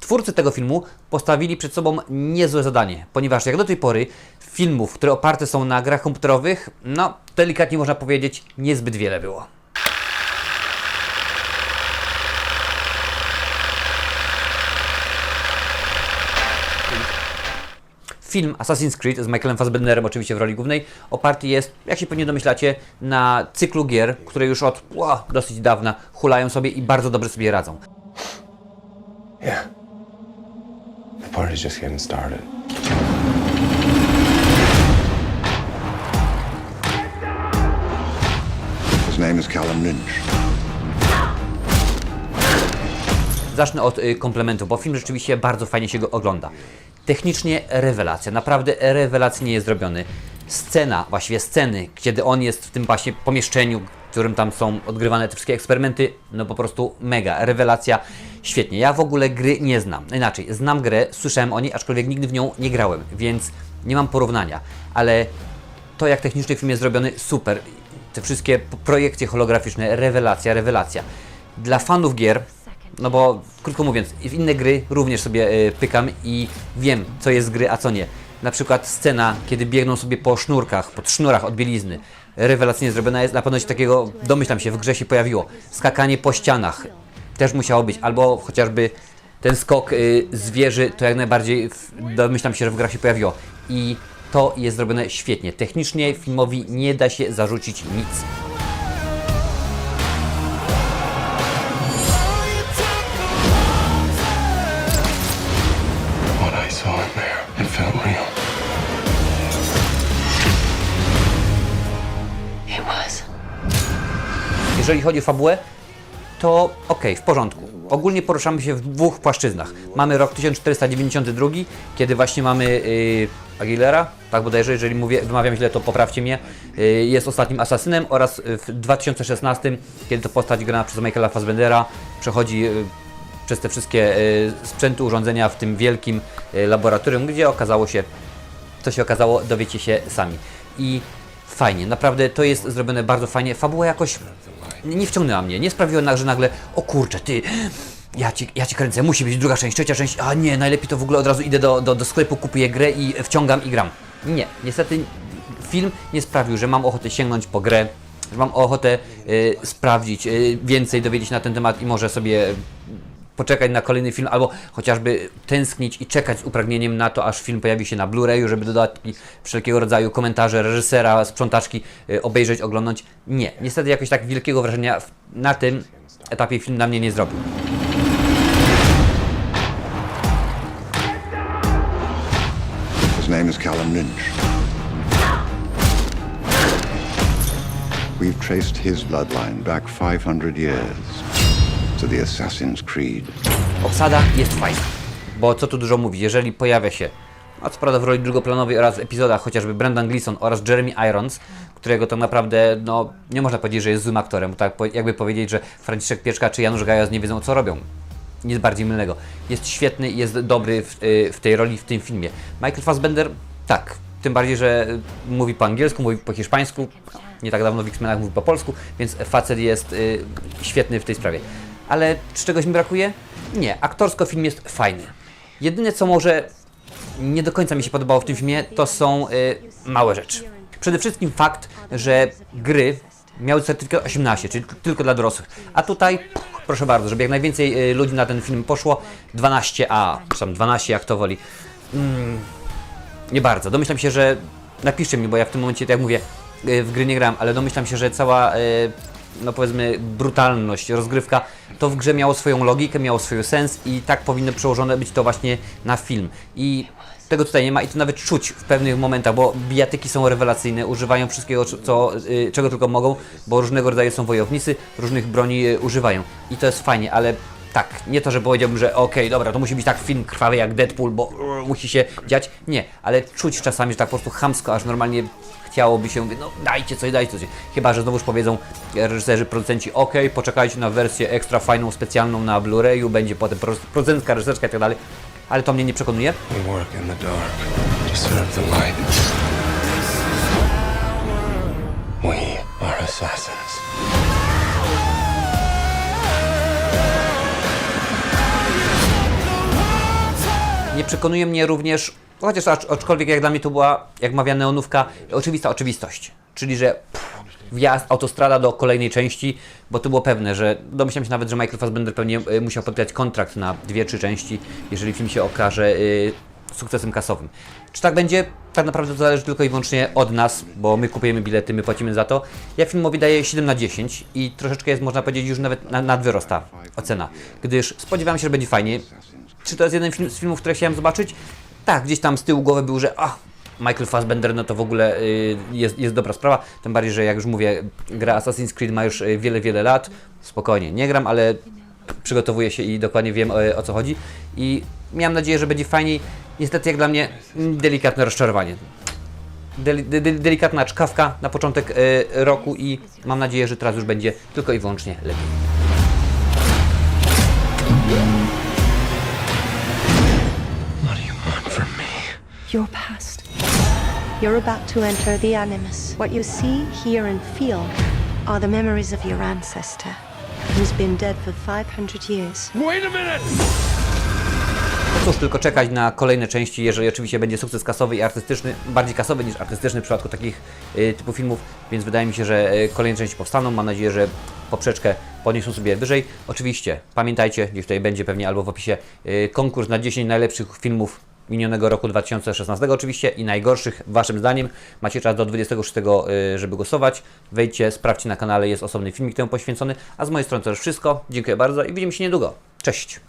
Twórcy tego filmu postawili przed sobą niezłe zadanie, ponieważ jak do tej pory filmów, które oparte są na grach komputerowych, no delikatnie można powiedzieć, niezbyt wiele było. Film Assassin's Creed z Michaelem Fassbenderem oczywiście w roli głównej oparty jest, jak się pewnie domyślacie, na cyklu gier, które już od ła, dosyć dawna hulają sobie i bardzo dobrze sobie radzą. Yeah. The party's just getting started. His name is Callum Lynch. Zacznę od y, komplementu, bo film rzeczywiście bardzo fajnie się go ogląda. Technicznie rewelacja, naprawdę rewelacyjnie jest zrobiony. Scena, właściwie sceny, kiedy on jest w tym właśnie pomieszczeniu, w którym tam są odgrywane te wszystkie eksperymenty, no po prostu mega, rewelacja, świetnie. Ja w ogóle gry nie znam, inaczej, znam grę, słyszałem o niej, aczkolwiek nigdy w nią nie grałem, więc nie mam porównania, ale to jak technicznie film jest zrobiony, super. Te wszystkie projekcje holograficzne, rewelacja, rewelacja. Dla fanów gier, no bo krótko mówiąc, w inne gry również sobie y, pykam i wiem, co jest z gry, a co nie. Na przykład scena, kiedy biegną sobie po sznurkach, po sznurach od bielizny. Rewelacyjnie zrobiona jest, na pewno się takiego, domyślam się, w grze się pojawiło. Skakanie po ścianach też musiało być, albo chociażby ten skok y, z wieży, to jak najbardziej w, domyślam się, że w grach się pojawiło. I to jest zrobione świetnie. Technicznie filmowi nie da się zarzucić nic. Jeżeli chodzi o fabułę, to okej, w porządku. Ogólnie poruszamy się w dwóch płaszczyznach. Mamy rok 1492, kiedy właśnie mamy yy, Aguilera, tak bodajże, jeżeli mówię, wymawiam źle, to poprawcie mnie, yy, jest ostatnim asasynem oraz w 2016, kiedy to postać grana przez Michaela Fassbendera przechodzi yy, przez te wszystkie yy, sprzęty, urządzenia w tym wielkim yy, laboratorium, gdzie okazało się, co się okazało, dowiecie się sami. I fajnie, naprawdę to jest zrobione bardzo fajnie. Fabuła jakoś nie nie wciągnęła mnie, nie sprawiła, że nagle, o kurczę, ty, ja ci, ja ci kręcę, musi być druga część, trzecia część, a nie, najlepiej to w ogóle od razu idę do, do, do sklepu, kupuję grę i wciągam i gram. Nie, niestety film nie sprawił, że mam ochotę sięgnąć po grę, że mam ochotę y, sprawdzić y, więcej, dowiedzieć na ten temat i może sobie poczekać na kolejny film, albo chociażby tęsknić i czekać z upragnieniem na to, aż film pojawi się na Blu-rayu, żeby dodatki wszelkiego rodzaju komentarze reżysera, sprzątaczki y, obejrzeć, oglądać. Nie, niestety jakoś tak wielkiego wrażenia na tym etapie film na mnie nie zrobił. His name is Callum Lynch. We've traced his bloodline back 500 years to the Assassin's Creed. Obsada jest fajna, bo co tu dużo mówi, jeżeli pojawia się, a co prawda w roli drugoplanowej oraz epizodach chociażby Brendan Gleeson oraz Jeremy Irons, którego to naprawdę, no, nie można powiedzieć, że jest złym aktorem, tak jakby powiedzieć, że Franciszek Pieczka czy Janusz Gajos nie wiedzą co robią. Nic bardziej mylnego. Jest świetny jest dobry w, y, w tej roli, w tym filmie. Michael Fassbender, tak, tym bardziej, że y, mówi po angielsku, mówi po hiszpańsku, nie tak dawno w X-Menach mówił po polsku, więc facet jest y, świetny w tej sprawie. Ale czy czegoś mi brakuje? Nie, aktorsko film jest fajny. Jedyne co może nie do końca mi się podobało w tym filmie, to są y, małe rzeczy. Przede wszystkim fakt, że gry miały certyfikat 18, czyli tylko dla dorosłych. A tutaj, proszę bardzo, żeby jak najwięcej y, ludzi na ten film poszło, 12A, czy tam 12 jak to woli. Mm, nie bardzo. Domyślam się, że napiszcie mi, bo ja w tym momencie, tak jak mówię, y, w gry nie gram, ale domyślam się, że cała, y, no powiedzmy, brutalność, rozgrywka, to w grze miało swoją logikę, miało swój sens i tak powinno przełożone być to właśnie na film. I tego tutaj nie ma i to nawet czuć w pewnych momentach, bo bijatyki są rewelacyjne, używają wszystkiego, co, y, czego tylko mogą, bo różnego rodzaju są wojownicy, różnych broni y, używają. I to jest fajnie, ale tak, nie to, że powiedziałbym, że okej, dobra, to musi być tak film krwawy jak Deadpool, bo musi się dziać. Nie, ale czuć czasami, że tak po prostu chamsko, aż normalnie chciałoby się, no dajcie coś, dajcie coś. Chyba, że znowuż powiedzą reżyserzy, producenci, okej, poczekajcie na wersję ekstra fajną, specjalną na Blu-rayu, będzie potem pro- producentka, reżyserska i tak dalej. Ale to mnie nie przekonuje. We are assassins. Przekonuje mnie również, chociaż acz- aczkolwiek jak dla mnie to była, jak mawia neonówka, oczywista oczywistość. Czyli, że pff, wjazd, autostrada do kolejnej części, bo to było pewne, że domyślam się nawet, że Michael Fassbender pewnie y, musiał podpisać kontrakt na dwie, trzy części, jeżeli film się okaże y, sukcesem kasowym. Czy tak będzie? Tak naprawdę to zależy tylko i wyłącznie od nas, bo my kupujemy bilety, my płacimy za to. Ja filmowi daję 7 na 10 i troszeczkę jest, można powiedzieć, już nawet na, nadwyrost ta ocena, gdyż spodziewałem się, że będzie fajnie. Czy to jest jeden film, z filmów, które chciałem zobaczyć? Tak, gdzieś tam z tyłu głowy był, że ach, Michael Fassbender, no to w ogóle y, jest, jest dobra sprawa. Tym bardziej, że jak już mówię, gra Assassin's Creed ma już y, wiele, wiele lat. Spokojnie, nie gram, ale przygotowuję się i dokładnie wiem o, o co chodzi. I miałem nadzieję, że będzie fajniej. Niestety, jak dla mnie, delikatne rozczarowanie. De, delikatna czkawka na początek y, roku i mam nadzieję, że teraz już będzie tylko i wyłącznie lepiej. Your past. You're about to enter the Animus. What you see, hear, and feel are the memories of your ancestor, who's been dead for 500 years. Wait a minute! No cóż, tylko czekać na kolejne części, jeżeli oczywiście będzie sukces kasowy i artystyczny, bardziej kasowy niż artystyczny w przypadku takich y, typu filmów, więc wydaje mi się, że y, kolejne części powstaną. Mam nadzieję, że poprzeczkę podniosą sobie wyżej. Oczywiście pamiętajcie, gdzieś tutaj będzie pewnie albo w opisie y, konkurs na 10 najlepszych filmów minionego roku 2016 oczywiście i najgorszych waszym zdaniem. Macie czas do 26, y, żeby głosować. Wejdźcie, sprawdźcie na kanale, jest osobny filmik temu poświęcony. A z mojej strony to już wszystko. Dziękuję bardzo i widzimy się niedługo. Cześć!